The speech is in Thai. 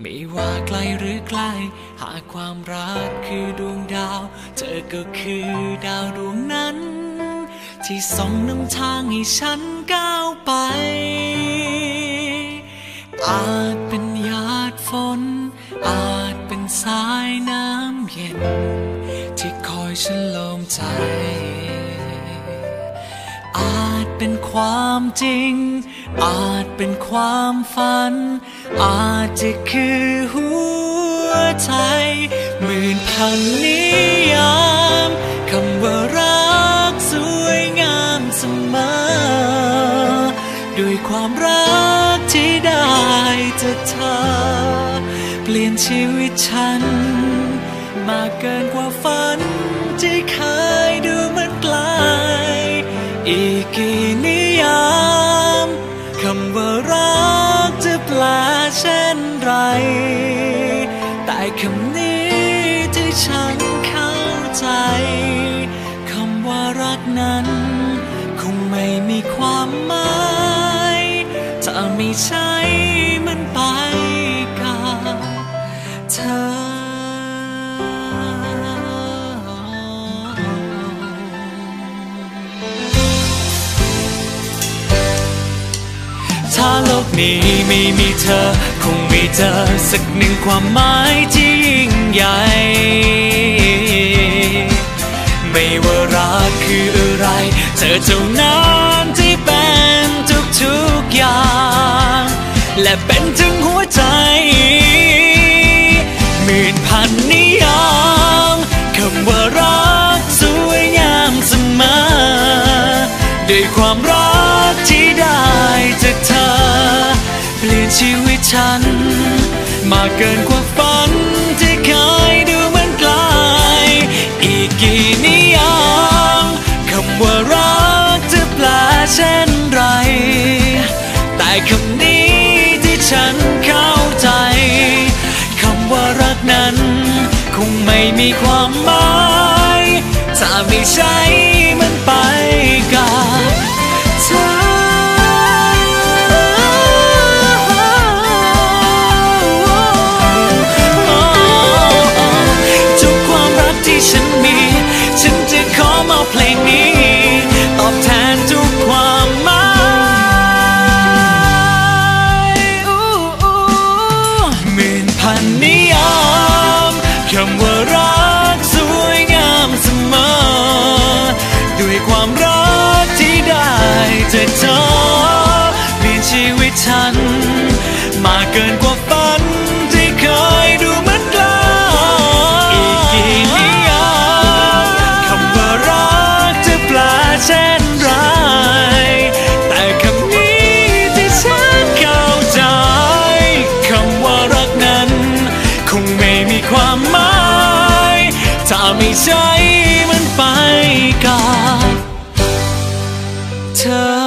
ไม่ว่าไกลหรือใกล้ หากความรักคือดวงดาว เธอก็คือดาวดวงนั้น ที่ส่องนำทางให้ฉันก้าวไป อาจเป็นหยาดฝน อาจเป็นสายน้ำเย็น ที่คอยฉันลมใจอาจ เป็นความจริง อาจเป็นความฝัน อาจจะคือหัวใจหมื่นพันนิยามคำว่ารักสวยงามเสมอด้วยความรักที่ได้จากเธอ เปลี่ยนชีวิตฉัน มากเกินกว่าฝันที่เค อีกกี่นิยามคำว่ารักจะแปลเช่นไร แต่คำนี้ที่ฉันเข้าใจคำว่ารักนั้น คงไม่มีความหมายถ้าไม่ใช่ นี้ไม่มีเธอ คงไม่เจอสักหนึ่งความหมายที่ยิ่งใหญ่ ไม่ว่ารักคืออะไร เธอเท่านั้นที่เป็นทุกๆอย่าง และเป็นถึงหัวใจหมื่นพันนิยามคำว่ารักสวยงามเสมอด้วยความรักที่ได้จากเธอ ฉัน มากเกินกว่าฝันที่เคยดูเหมือนไกล อีกกี่นิยามคำว่ารักจะแปลเช่นไร แต่คำนี้ที่ฉันเข้าใจคำว่ารักนั้น คงไม่มีความหมาย ถ้าไม่ใช่ เกินกว่าฝันที่เคยดูเหมือนไกลอีกกี่นิยามคำว่ารักจะแปลเช่นไร แต่คำนี้ที่ฉันเข้าใจคำว่ารักนั้น คงไม่มีความหมายถ้าไม่ใช่มันไปกับเธอ